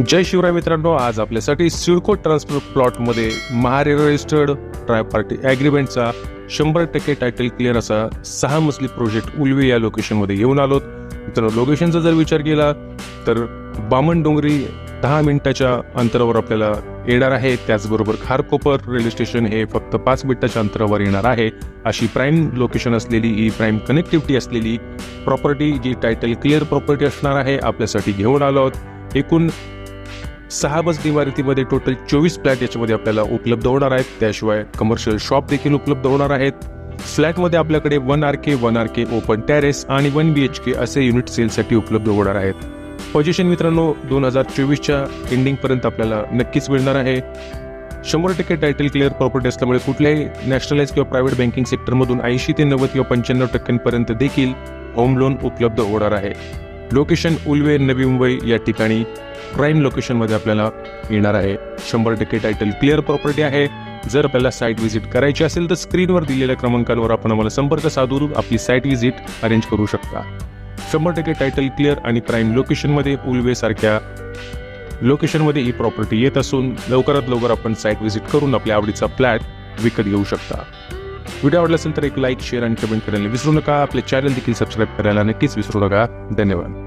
जय शिवराय मित्रांनो आज आपल्यासाठी सिडको ट्रान्सफर प्लॉटमध्ये महारे रजिस्टर्ड ट्राय पार्टी ॲग्रीमेंटचा शंभर टक्के टायटल क्लिअर असा सहा मजली प्रोजेक्ट उलवे या लोकेशनमध्ये येऊन आलोत. मित्रांनो लोकेशनचा जर विचार केला तर बामण डोंगरी दहा मिनिटाच्या अंतरावर आपल्याला येणार आहे. त्याचबरोबर खारकोपर रेल्वे स्टेशन हे फक्त पाच मिनिटाच्या अंतरावर येणार आहे. अशी प्राईम लोकेशन असलेली ही प्राईम कनेक्टिव्हिटी असलेली प्रॉपर्टी जी टायटल क्लिअर प्रॉपर्टी असणार आहे आपल्यासाठी घेऊन आलो आहोत एकूण सहा बस इमारतीमध्ये टोटल चोवीस फ्लॅट याच्यामध्ये आपल्याला उपलब्ध होणार आहेत. त्याशिवाय कमर्शियल शॉप देखील उपलब्ध होणार आहेत. फ्लॅटमध्ये आपल्याकडे one R K one R K open terrace आणि वन बी एच के असे युनिट सेलसाठी उपलब्ध होणार आहेत. पोझिशन मित्रांनो दोन हजार चोवीसच्या एंडिंगपर्यंत आपल्याला नक्कीच मिळणार आहे. शंभर टक्के टायटल क्लिअर प्रॉपर्टी असल्यामुळे कुठल्याही नॅशनलाइज किंवा प्रायव्हेट बँकिंग सेक्टरमधून ऐंशी ते नव्वद किंवा पंच्याण्णव टक्क्यांपर्यंत देखील होम लोन उपलब्ध होणार आहे. लोकेशन उल्वे नवी मुंबई या ठिकाणी प्राईम लोकेशनमध्ये आपल्याला येणार आहे. शंभर टक्के टायटल क्लिअर प्रॉपर्टी आहे. जर आपल्याला साईट व्हिजिट करायची असेल तर स्क्रीनवर दिलेल्या क्रमांकांवर आपण आम्हाला संपर्क साधून आपली साईट व्हिजिट अरेंज करू शकता. शंभर टक्के टायटल क्लिअर आणि प्राईम लोकेशनमध्ये उल्वे सारख्या लोकेशनमध्ये ही प्रॉपर्टी येत असून लवकरात लवकर आपण साईट व्हिजिट करून आपल्या आवडीचा फ्लॅट विकत घेऊ शकता. व्हिडिओ आवडला असेल तर एक लाईक शेअर आणि कमेंट करायला विसरू नका. आपले चॅनल देखील सबस्क्राईब करायला नक्कीच विसरू नका. धन्यवाद.